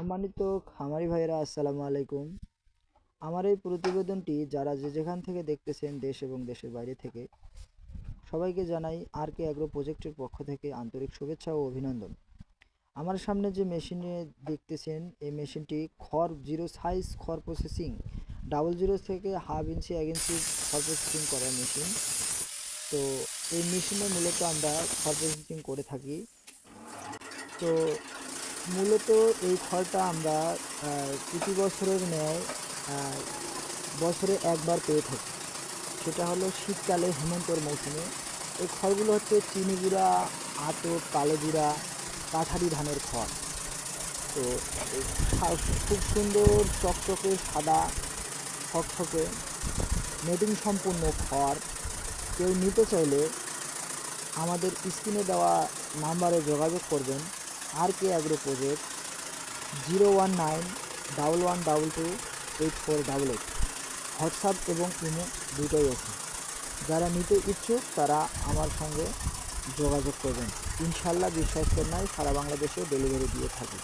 সম্মানিত খামারি ভাইয়েরা, আসসালামু আলাইকুম। আমার এই প্রতিবেদনটি যারা যে যেখান থেকে দেখতেছেন দেশ এবং দেশের বাইরে থেকে, সবাইকে জানাই আর কে অ্যাগ্রো প্রজেক্টের পক্ষ থেকে আন্তরিক শুভেচ্ছা ও অভিনন্দন। আমার সামনে যে মেশিনে দেখতেছেন, এই মেশিনটি খড় জিরো সাইজ খড় প্রসেসিং, ডাবল জিরো থেকে হাফ ইঞ্চি, এক ইঞ্চি খড় প্রসেসিং করার মেশিন। তো এই মেশিনে মূলত আমরা খড় প্রসেসিং করে থাকি। তো মূলত এই খড়টা আমরা প্রতি বছরের ন্যায় বছরে একবার পেয়ে থাকি। সেটা হলো শীতকালে হেমন্তর মৌসুমে। এই খড়গুলো হচ্ছে চিনি গুঁড়া, আতপ, কালো জিরা কাঠারি ধানের খড় তো খুব সুন্দর, চকচকে, সাদা ছকছকে নেটিং সম্পূর্ণ খড়। কেউ নিতে চাইলে আমাদের স্ক্রিনে দেওয়া নাম্বারে যোগাযোগ করবেন। R K agro project zero one nine double one double two eight four double eight WhatsApp এবং ইমো দুটোই আছে। যারা নিতে ইচ্ছুক, তারা আমার সঙ্গে যোগাযোগ করবেন। ইনশাল্লাহ বিশ্বাস নাই, সারা বাংলাদেশে ডেলিভারি দিয়ে থাকি